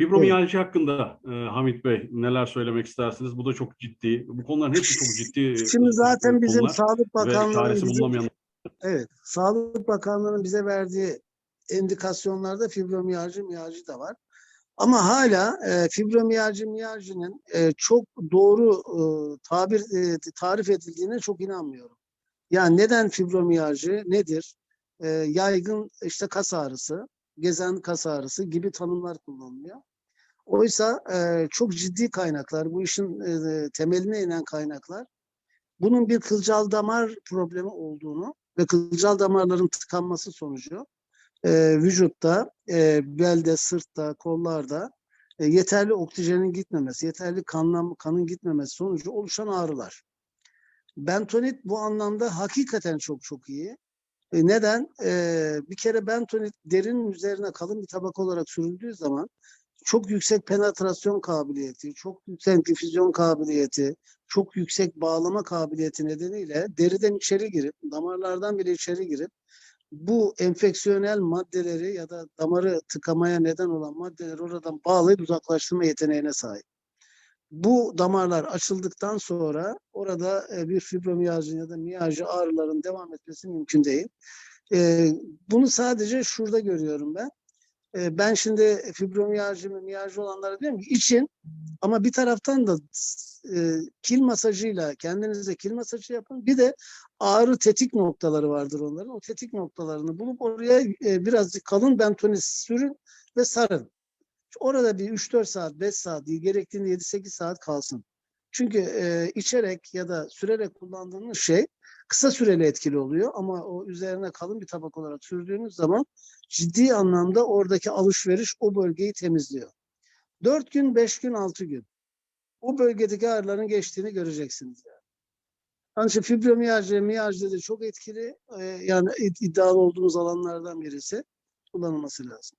Fibromiyalji hakkında e, Hamit Bey neler söylemek istersiniz? Bu da çok ciddi. Bu konuların hepsi çok ciddi. e, Şimdi zaten bizim konular Sağlık ve Bakanlığı'nın bulunamayan evet, Sağlık Bakanlığı'nın bize verdiği indikasyonlarda fibromiyalji, miyalji de var. Ama hala e, fibromiyalji, miyalcinin e, çok doğru e, tabir e, tarif edildiğine çok inanmıyorum. Yani neden fibromiyalji nedir? E, yaygın işte kas ağrısı, gezen kas ağrısı gibi tanımlar kullanılıyor. Oysa e, çok ciddi kaynaklar, bu işin e, temeline inen kaynaklar bunun bir kılcal damar problemi olduğunu ve kılcal damarların tıkanması sonucu e, vücutta, e, belde, sırtta, kollarda e, yeterli oksijenin gitmemesi, yeterli kanlan, kanın gitmemesi sonucu oluşan ağrılar. Bentonit bu anlamda hakikaten çok çok iyi. E, neden? E, bir kere bentonit derinin üzerine kalın bir tabak olarak sürüldüğü zaman çok yüksek penetrasyon kabiliyeti, çok yüksek difüzyon kabiliyeti, çok yüksek bağlama kabiliyeti nedeniyle deriden içeri girip, damarlardan bile içeri girip bu enfeksiyonel maddeleri ya da damarı tıkamaya neden olan maddeleri oradan bağlayıp uzaklaştırma yeteneğine sahip. Bu damarlar açıldıktan sonra orada e, bir fibromiyalji ya da miyalji ağrıların devam etmesi mümkün değil. E, Bunu sadece şurada görüyorum ben. E, Ben şimdi fibromiyalji mi miyalji olanlara diyorum ki için ama bir taraftan da kil masajıyla kendinize kil masajı yapın. Bir de ağrı tetik noktaları vardır onların. O tetik noktalarını bulup oraya birazcık kalın bentonit sürün ve sarın. Orada bir 3-4 saat, 5 saat değil, gerektiğinde 7-8 saat kalsın. Çünkü e, içerek ya da sürerek kullandığınız şey kısa süreli etkili oluyor ama o üzerine kalın bir tabak olarak sürdüğünüz zaman ciddi anlamda oradaki alışveriş o bölgeyi temizliyor. 4 gün, 5 gün, 6 gün. O bölgedeki ağrıların geçtiğini göreceksiniz. Yani. Onun için fibromiyalji, miyalji de çok etkili. e, yani id- iddialı olduğumuz alanlardan birisi kullanılması lazım.